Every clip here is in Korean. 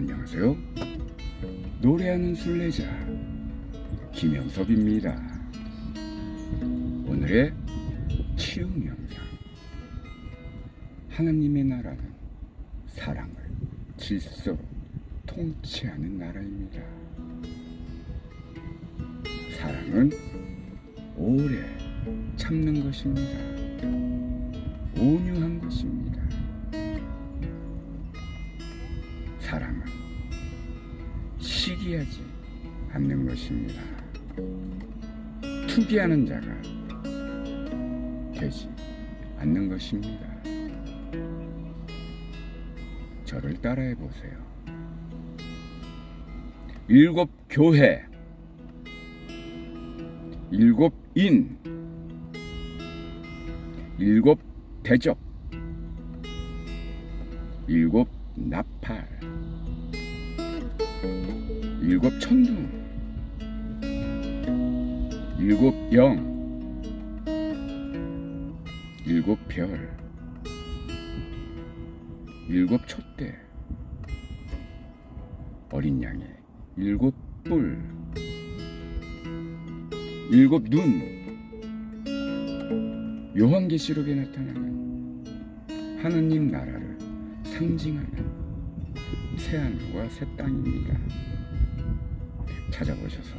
안녕하세요. 노래하는 순례자 김영섭입니다. 오늘의 치유 명상. 하나님의 나라는 사랑을 질서로 통치하는 나라입니다. 사랑은 오래 참는 것입니다. 온유한 것입니다. 시기하지 않는 것입니다. 투기하는 자가 되지 않는 것입니다. 저를 따라해 보세요. 일곱 교회, 일곱 인, 일곱 대적, 일곱 나팔, 일곱 천둥, 일곱 영, 일곱 별, 일곱 촛대, 어린 양의 일곱 뿔, 일곱 눈, 요한계시록에 나타나는 하느님 나라를 상징하는 새 하늘과 새 땅입니다. 찾아보셔서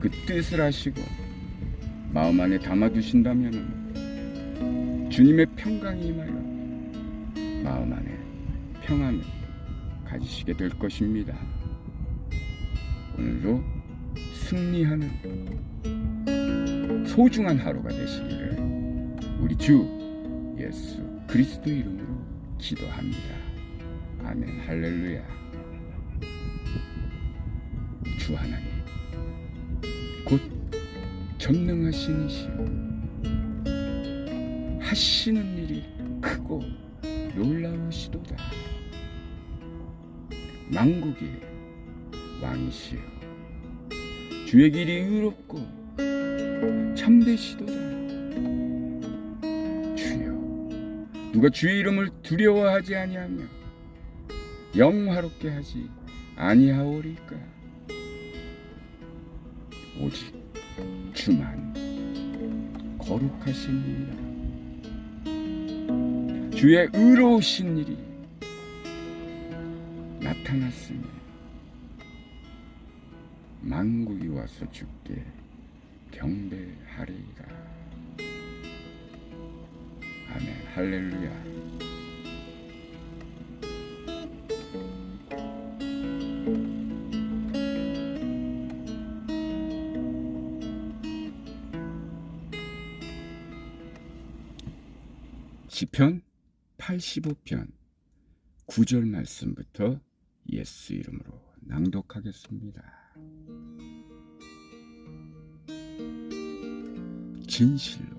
그 뜻을 아시고 마음 안에 담아두신다면 주님의 평강이 임하여 마음 안에 평안을 가지시게 될 것입니다. 오늘도 승리하는 소중한 하루가 되시기를 우리 주 예수 그리스도 이름으로 기도합니다. 아멘 할렐루야. 주 하나님 곧 전능하신 이시오 하시는 일이 크고 놀라우시도다. 만국의 왕이시여 주의 길이 의롭고 참되시도다. 주여 누가 주의 이름을 두려워하지 아니하며 영화롭게 하지 아니하오리까 오직 주만 거룩하십니다. 주의 의로우신 일이 나타났으니 만국이 와서 주께 경배하리이다. 아멘 할렐루야. 시편 85편 9절 말씀부터 예수 이름으로 낭독하겠습니다. 진실로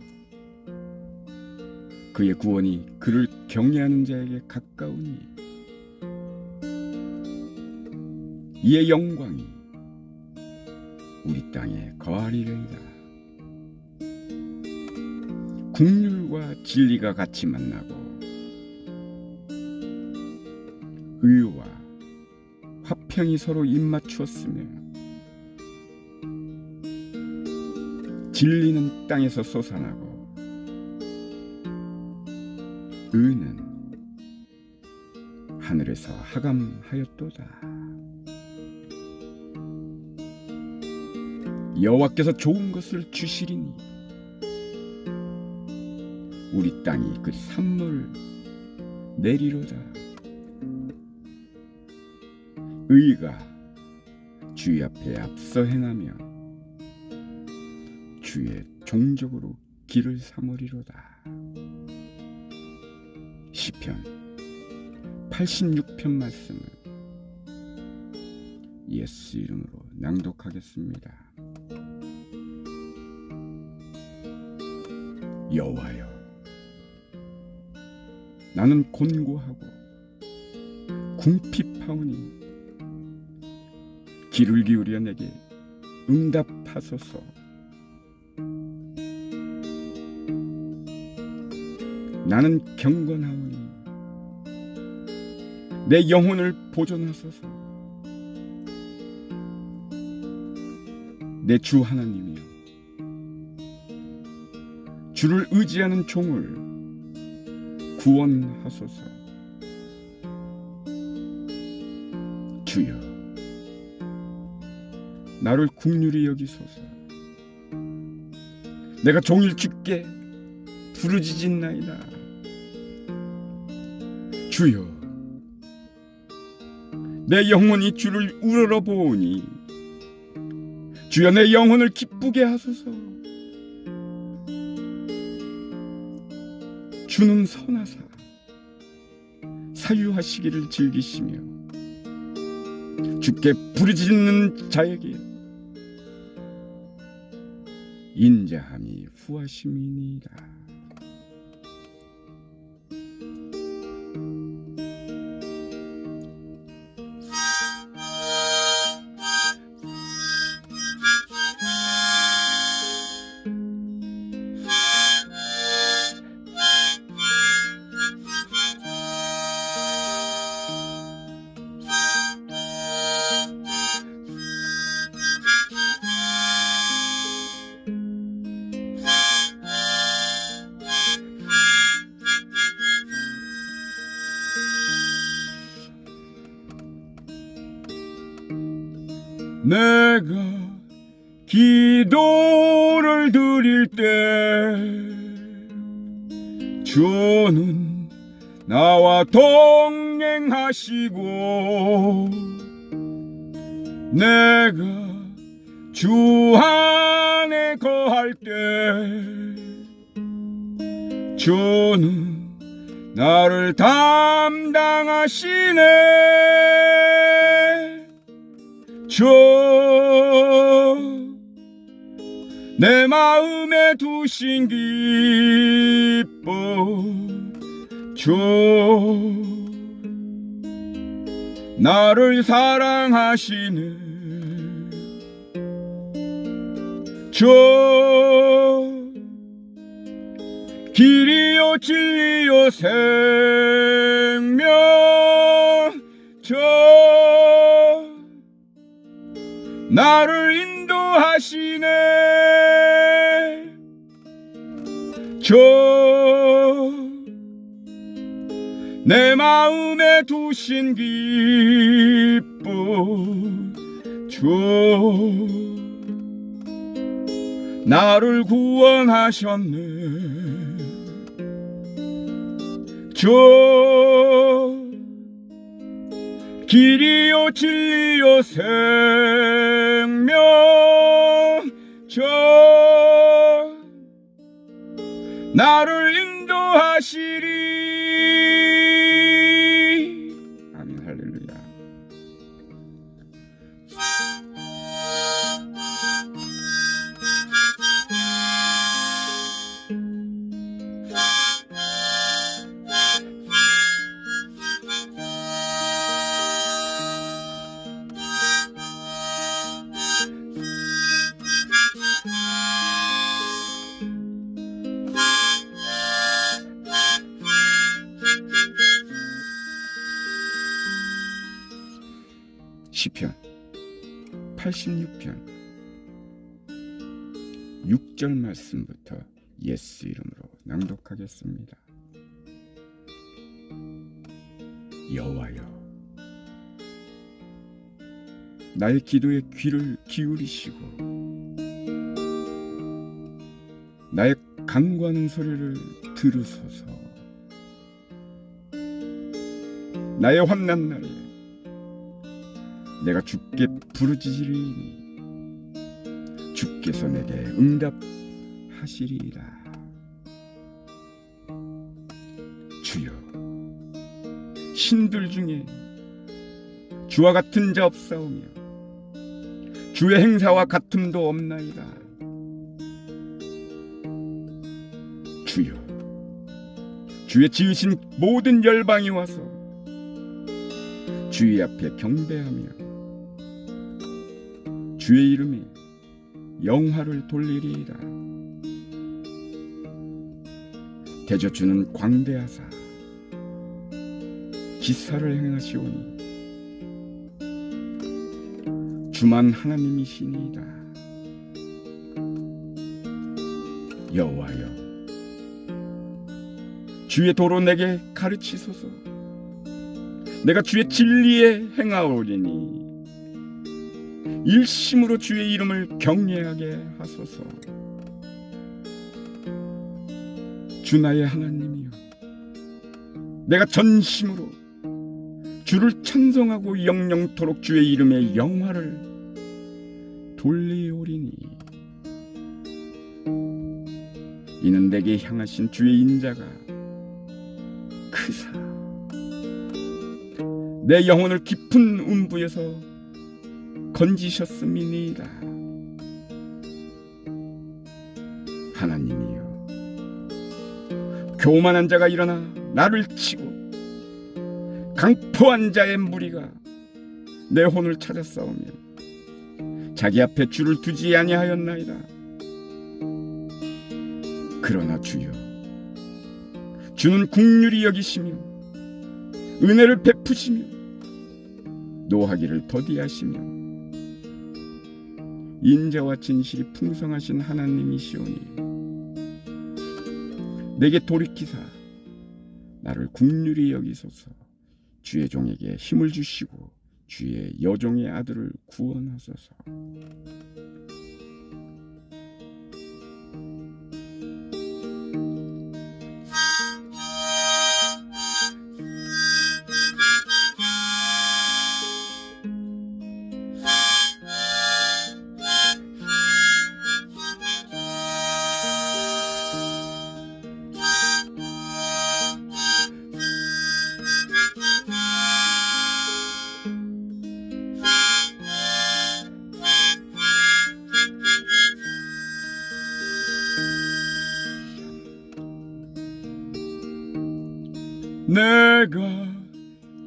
그의 구원이 그를 경외하는 자에게 가까우니 이의 영광이 우리 땅에 거하리이다. 국률과 진리가 같이 만나고 의와 화평이 서로 입맞추었으며 진리는 땅에서 솟아나고 의는 하늘에서 하감하였도다. 여호와께서 좋은 것을 주시리니 우리 땅이 그 산물 내리로다. 의가 주의 앞에 앞서 행하며 주의 종족으로 길을 삼으리로다. 시편 86편 말씀을 예수 이름으로 낭독하겠습니다. 여호와여 나는 곤고하고 궁핍하오니 길을 기울여 내게 응답하소서. 나는 경건하오니 내 영혼을 보존하소서. 내 주 하나님이여 주를 의지하는 종을 구원하소서. 주여 나를 국률이 여기소서. 내가 종일 주께 부르짖었나이다. 주여 내 영혼이 주를 우러러 보오니 주여 내 영혼을 기쁘게 하소서 주는 선하사 사유하시기를 즐기시며 주께 부르짖는 자에게 인자함이 후하심이니라 내가 기도를 드릴 때 주는 나와 동행하시고 내가 주 안에 거할 때 주는 나를 담당하시네 주, 내 마음에 두신 기쁨, 주, 나를 사랑하시네. 주, 길이요 진리요 생명, 나를 인도하시네. 저 내 마음에 두신 기쁨 저 나를 구원하셨네. 저 길이요 진리요 생명. 저 나를 인도하시리 시편 86편 6절 말씀부터 예수 이름으로 낭독하겠습니다. 여호와여 나의 기도에 귀를 기울이시고 나의 간구하는 소리를 들으소서 나의 환난 날에 내가 주께 부르짖으리니 주께서 내게 응답하시리라. 주여 신들 중에 주와 같은 자 없사오며 주의 행사와 같음도 없나이다. 주여 주의 지으신 모든 열방이 와서 주의 앞에 경배하며 주의 이름에 영화를 돌리리이다. 대저주는 광대하사 기사를 행하시오니 주만 하나님이시니이다. 여호와여 주의 도로 내게 가르치소서 내가 주의 진리에 행하오리니 일심으로 주의 이름을 경외하게 하소서. 주 나의 하나님이여 내가 전심으로 주를 찬송하고 영영토록 주의 이름의 영화를 돌리오리니. 이는 내게 향하신 주의 인자가 크사. 내 영혼을 깊은 음부에서 건지셨음이니이다 하나님이여 교만한 자가 일어나 나를 치고 강포한 자의 무리가 내 혼을 싸우며 자기 앞에 주를 두지 아니하였나이다. 그러나 주여, 주는 국률이 여기시며 은혜를 베푸시며 노하기를 더디하시며 인자와 진실이 풍성하신 하나님이시오니 내게 돌이키사 나를 국률이 여기소서 주의 종에게 힘을 주시고 주의 여종의 아들을 구원하소서. 내가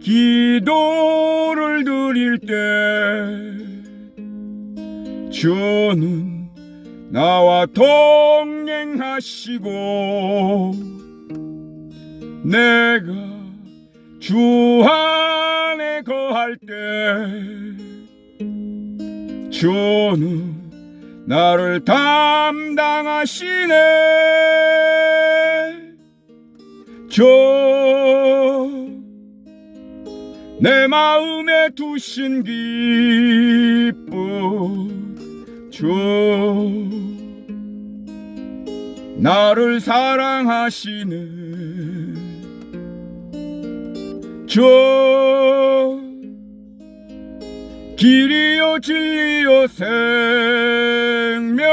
기도를 드릴 때 주는 나와 동행하시고 내가 주 안에 거할 때 주는 나를 담당하시네 주내 마음에 두신 기쁨 주 나를 사랑하시네 주 길이요 진리요 생명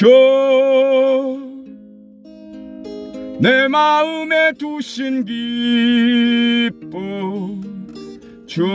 주 내 마음에 두신 기쁨 주